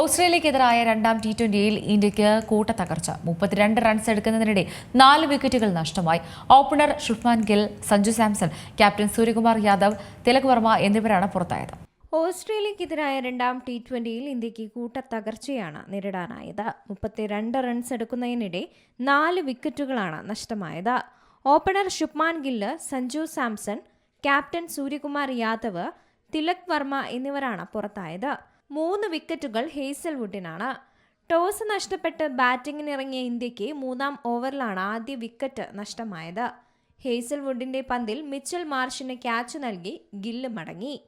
ഓസ്ട്രേലിയക്കെതിരായ രണ്ടാം ടി ട്വന്റിയിൽ ഇന്ത്യയ്ക്ക് കൂട്ടത്തകർച്ച. മുപ്പത്തിരണ്ട് റൺസ് എടുക്കുന്നതിനിടെ നാല് വിക്കറ്റുകൾ നഷ്ടമായി. ഓപ്പണർ ഷുഫ്മാൻ ഗിൽ സഞ്ജു സാംസൺ ക്യാപ്റ്റൻ സൂര്യകുമാർ യാദവ് തിലക് വർമ്മ എന്നിവരാണ് പുറത്തായത്. ഓസ്ട്രേലിയക്കെതിരായ രണ്ടാം ടി ട്വന്റിയിൽ ഇന്ത്യയ്ക്ക് കൂട്ടത്തകർച്ചയാണ് നേരിടാനായത്. മുപ്പത്തിരണ്ട് റൺസ് എടുക്കുന്നതിനിടെ നാല് വിക്കറ്റുകളാണ് നഷ്ടമായത്. ഓപ്പണർ ശുഭ്മാൻ ഗില്ല് സഞ്ജു സാംസൺ ക്യാപ്റ്റൻ സൂര്യകുമാർ യാദവ് തിലക് വർമ്മ എന്നിവരാണ് പുറത്തായത്. മൂന്ന് വിക്കറ്റുകൾ ഹേസൽവുഡിനാണ്. ടോസ് നഷ്ടപ്പെട്ട് ബാറ്റിംഗിനിറങ്ങിയ ഇന്ത്യയ്ക്ക് മൂന്നാം ഓവറിലാണ് ആദ്യ വിക്കറ്റ് നഷ്ടമായത്. ഹേസൽവുഡിന്റെ പന്തിൽ മിച്ചൽ മാർഷിന് ക്യാച്ച് നൽകി ഗില്ല് മടങ്ങി.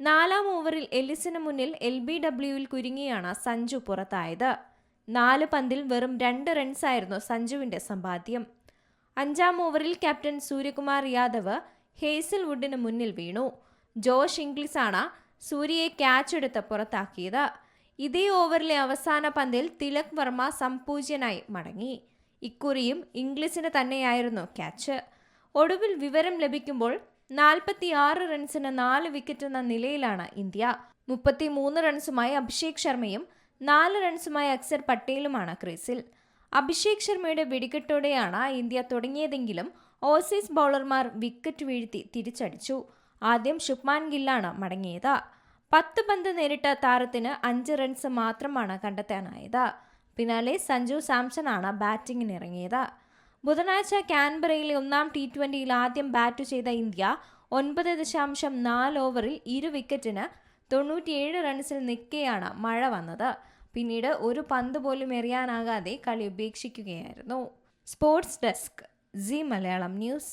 നാലാം ഓവറിൽ എല്ലിസിന് മുന്നിൽ എൽ ബി ഡബ്ല്യുവിൽ കുരുങ്ങിയാണ് സഞ്ജു പുറത്തായത്. നാല് പന്തിൽ വെറും രണ്ട് റൺസായിരുന്നു സഞ്ജുവിന്റെ സമ്പാദ്യം. അഞ്ചാം ഓവറിൽ ക്യാപ്റ്റൻ സൂര്യകുമാർ യാദവ് ഹേസൽവുഡിന് മുന്നിൽ വീണു. ജോഷ് ഇംഗ്ലിസാണ് സൂര്യയെ ക്യാച്ച് എടുത്ത് പുറത്താക്കിയത്. ഇതേ ഓവറിലെ അവസാന പന്തിൽ തിലക് വർമ്മ സംപൂജ്യനായി മടങ്ങി. ഇക്കുറിയും ഇംഗ്ലീഷിന് തന്നെയായിരുന്നു ക്യാച്ച് ഒടുവിൽ വിവരം ലഭിക്കുമ്പോൾ നാൽപ്പത്തിയാറ് റൺസിന് നാല് വിക്കറ്റ് എന്ന നിലയിലാണ് ഇന്ത്യ. മുപ്പത്തിമൂന്ന് റൺസുമായി അഭിഷേക് ശർമ്മയും നാല് റൺസുമായി അക്സർ പട്ടേലുമാണ് ക്രീസിൽ. അഭിഷേക് ശർമ്മയുടെ വെടിക്കെട്ടോടെയാണ് ഇന്ത്യ തുടങ്ങിയതെങ്കിലും ഓസീസ് ബൗളർമാർ വിക്കറ്റ് വീഴ്ത്തി തിരിച്ചടിച്ചു. ആദ്യം ശുഭ്മാൻ ഗില്ലാണ് മടങ്ങിയത്. പത്ത് പന്ത് നേരിട്ട താരത്തിന് അഞ്ച് റൺസ് മാത്രമാണ് കണ്ടെത്താനായത്. പിന്നാലെ സഞ്ജു സാംസൺ സാംസണാണ് ബാറ്റിംഗിനിറങ്ങിയത് ബുധനാഴ്ച കാൻബറയിലെ ഒന്നാം ടി ട്വന്റിയിൽ ആദ്യം ബാറ്റ് ചെയ്ത ഇന്ത്യ ഒൻപത് ദശാംശം നാല് ഓവറിൽ ഇരു വിക്കറ്റിന് തൊണ്ണൂറ്റിയേഴ് റൺസിൽ നിൽക്കെയാണ് മഴ വന്നത്. പിന്നീട് ഒരു പന്ത് പോലും എറിയാനാകാതെ കളി ഉപേക്ഷിക്കുകയായിരുന്നു. Sports desk Zee Malayalam news.